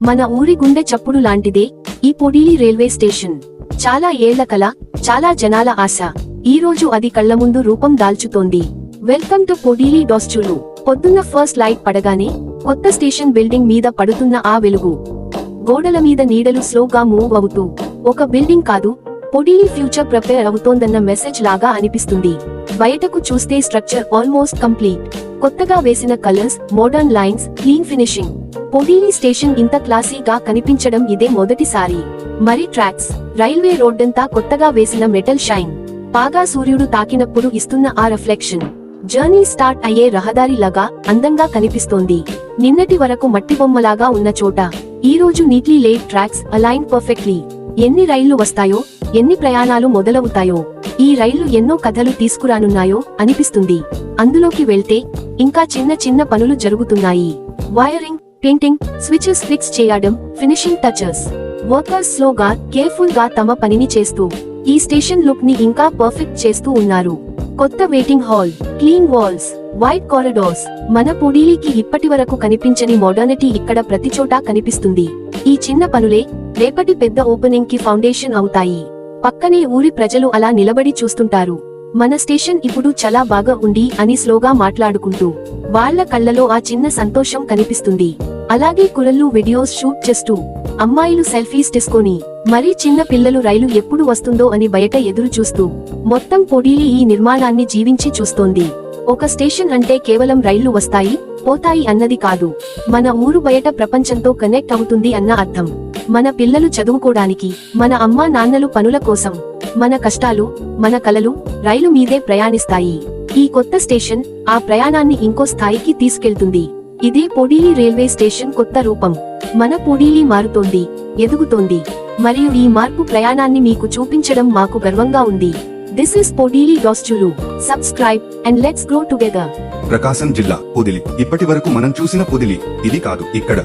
మన ఊరి గుండె చప్పుడు లాంటిదే ఈ పొడిలి రైల్వే స్టేషన్. చాలా ఏళ్ళ కల చాలా జనాల ఆశ. ఈ రోజు అది కళ్ళ ముందు రూపం దాల్చుతోంది. వెల్కమ్ టు పొడిలి డోస్చులు పొద్దున్న ఫస్ట్ లైట్ పడగానే కొత్త స్టేషన్ బిల్డింగ్ మీద పడుతున్న ఆ వెలుగు. గోడల మీద నీడలు స్లోగా మూవ్ అవుతూ ఒక బిల్డింగ్ కాదు పొడిలి ఫ్యూచర్ ప్రిపేర్ అవుతోందన్న మెసేజ్ లాగా అనిపిస్తుంది. బయటకు చూస్తే స్ట్రక్చర్ ఆల్మోస్ట్ కంప్లీట్. కొత్తగా వేసిన colours modern lines clean finishing. Podili station ఇంత క్లాసీగా కనిపించడం ఇదే మొదటిసారి. మరి ట్రాక్స్ రైల్వే రోడ్డంతా కొత్తగా వేసిన మెటల్ షైన్ పాగా సూర్యుడు తాకినప్పుడు ఇస్తున్న ఆ రిఫ్లెక్షన్. జర్నీ స్టార్ట్ అయ్యే రహదారి లాగా అందంగా కనిపిస్తోంది. నిన్నటి వరకు మట్టి బొమ్మలాగా ఉన్న చోట ఈ రోజు neatly laid tracks align perfectly. ఎన్ని రైళ్ళు వస్తాయో ఎన్ని ప్రయాణాలు మొదలవుతాయో ఈ రైళ్ళు ఎన్నో కథలు తీసుకురానున్నాయో అనిపిస్తుంది. అందులోకి వెళ్తే ఇంకా చిన్న చిన్న పనులు జరుగుతున్నాయి. వైరింగ్ పెయింటింగ్ స్విచెస్ ఫిక్స్ చేయడం ఫినిషింగ్ టచెస్ వర్కర్స్ స్లోగా కేర్ఫుల్గా తమ పనిని చేస్తూ ఈ స్టేషన్ లుక్ని ఇంకా పర్ఫెక్ట్ చేస్తూ ఉన్నారు. కొత్త waiting hall clean walls white corridors మన పుడీలికి ఇప్పటి వరకు కనిపించని మోడర్నిటీ ఇక్కడ ప్రతిచోటా కనిపిస్తుంది. ఈ చిన్న పనులే రేపటి పెద్ద ఓపెనింగ్కి ఫౌండేషన్ అవుతాయి. పక్కనే ఊరి ప్రజలు అలా నిలబడి చూస్తుంటారు. మన స్టేషన్ ఇప్పుడు చాలా బాగా ఉంది అని స్లోగా మాట్లాడుకుంటూ వాళ్ళ కళ్ళలో ఆ చిన్న సంతోషం కనిపిస్తుంది. అలాగే కురళ్ళు వీడియోస్ షూట్ చేస్తూ అమ్మాయిలు సెల్ఫీస్ తీసుకొని మరీ చిన్న పిల్లలు రైలు ఎప్పుడు వస్తుందో అని బయట ఎదురు చూస్తూ మొత్తం పొడిలి ఈ నిర్మాణాన్ని జీవించి చూస్తోంది. ఒక స్టేషన్ అంటే కేవలం రైళ్ళు వస్తాయి పోతాయి అన్నది కాదు. మన ఊరు బయట ప్రపంచంతో కనెక్ట్ అవుతుంది అన్న అర్థం. మన పిల్లలు చదువుకోడానికి మన అమ్మా నాన్నలు పనుల కోసం మన కష్టాలు మన కలలు రైలు మీదే ప్రయాణిస్తాయి. ఈ కొత్త స్టేషన్ ఆ ప్రయాణాన్ని ఇంకో స్థాయికి తీసుకెళ్తుంది. ఇదే పొడిలి రైల్వే స్టేషన్ కొత్త రూపం. మన పొడిలి మారుతోంది ఎదుగుతోంది మరియు ఈ మార్పు ప్రయాణాన్ని మీకు చూపించడం మాకు గర్వంగా ఉంది. This is Podili డాస్చులు subscribe and let's grow together Prakasam జిల్లా పొదిలి. ఇప్పటి వరకు మనం చూసిన పొదిలి ఇది కాదు ఇక్కడ.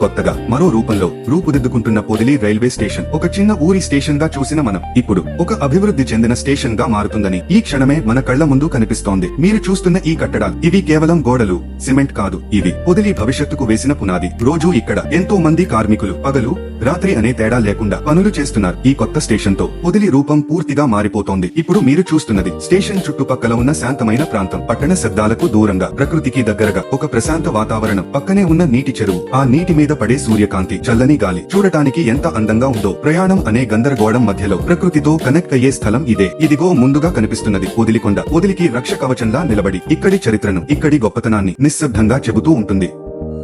కొత్తగా మరో రూపంలో రూపుదిద్దుకుంటున్న పొదిలి రైల్వే స్టేషన్ ఒక చిన్న ఊరి స్టేషన్గా చూసిన మనం. ఇప్పుడు ఒక అభివృద్ధి చెందిన స్టేషన్గా మారుతుందని ఈ క్షణమే మన కళ్ళ ముందు కనిపిస్తోంది. మీరు చూస్తున్న ఈ కట్టడాలు ఇవి కేవలం గోడలు సిమెంట్ కాదు. ఇవి పొదిలి భవిష్యత్తుకు వేసిన పునాది. రోజు ఇక్కడ ఎంతో మంది కార్మికులు పగలు రాత్రి అనే తేడా లేకుండా పనులు చేస్తున్నారు. ఈ కొత్త స్టేషన్తో పొదిలి రూపం పూర్తిగా మారిపోతోంది. ఇప్పుడు మీరు చూస్తున్నది స్టేషన్ చుట్టుపక్కల ఉన్న శాంతమైన ప్రాంతం. పట్టణ శబ్దాలకు దూరంగా ప్రకృతికి దగ్గరగా ఒక ప్రశాంత వాతావరణం. పక్కనే ఉన్న నీటి చెరువు. ఆ నీటి మీద పడే సూర్యకాంతి చల్లని గాలి. చూడటానికి ఎంత అందంగా ఉందో. ప్రయాణం అనే గందరగోళం మధ్యలో ప్రకృతితో కనెక్ట్ అయ్యే స్థలం ఇదే. ఇదిగో ముందుగా కనిపిస్తున్నది వదిలికొండ. వదిలికి రక్ష కవచంలా నిలబడి. ఇక్కడి చరిత్రను ఇక్కడి గొప్పతనాన్ని నిశ్శబ్దంగా చెబుతూ ఉంటుంది.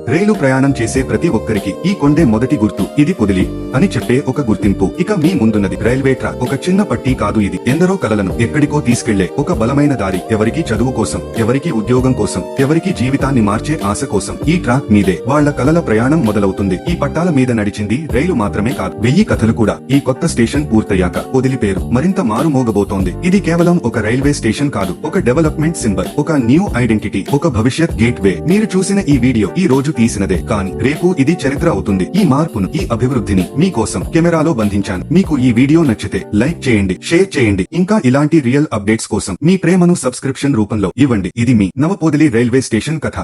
రైలు ప్రయాణం చేసే ప్రతి ఒక్కరికి ఈ కొండే మొదటి గుర్తు. ఇది పొదిలి అని చెప్పే ఒక గుర్తింపు. ఇక మీ ముందున్నది రైల్వే ట్రాక్. ఒక చిన్న పట్టీ కాదు ఇది. ఎందరో కలలను ఎక్కడికో తీసుకెళ్ళే ఒక బలమైన దారి. ఎవరికి చదువు కోసం ఎవరికి ఉద్యోగం కోసం ఎవరికి జీవితాన్ని మార్చే ఆశ కోసం ఈ ట్రాక్ మీదే. వాళ్ళ కలల ప్రయాణం మొదలవుతుంది. ఈ పట్టాల మీద నడిచింది రైలు మాత్రమే కాదు. వెయ్యి కథలు కూడా. ఈ కొత్త స్టేషన్ పూర్తయ్యాక పొదిలి పేరు మరింత మారుమోగబోతోంది. ఇది కేవలం ఒక రైల్వే స్టేషన్ కాదు. ఒక డెవలప్మెంట్ సింబల్. ఒక న్యూ ఐడెంటిటీ. ఒక భవిష్యత్ గేట్ వే మీరు చూసిన ఈ వీడియో ఈ రోజు తీసినదే. కానీ రేపు ఇది చరిత్ర అవుతుంది. ఈ మార్పును ఈ అభివృద్ధిని మీకోసం కెమెరాలో బంధించాను. మీకు ఈ వీడియో నచ్చితే లైక్ చేయండి షేర్ చేయండి. ఇంకా ఇలాంటి రియల్ అప్డేట్స్ కోసం మీ ప్రేమను సబ్స్క్రిప్షన్ రూపంలో ఇవ్వండి. ఇది మీ నవపోదిలి రైల్వే స్టేషన్ కథ.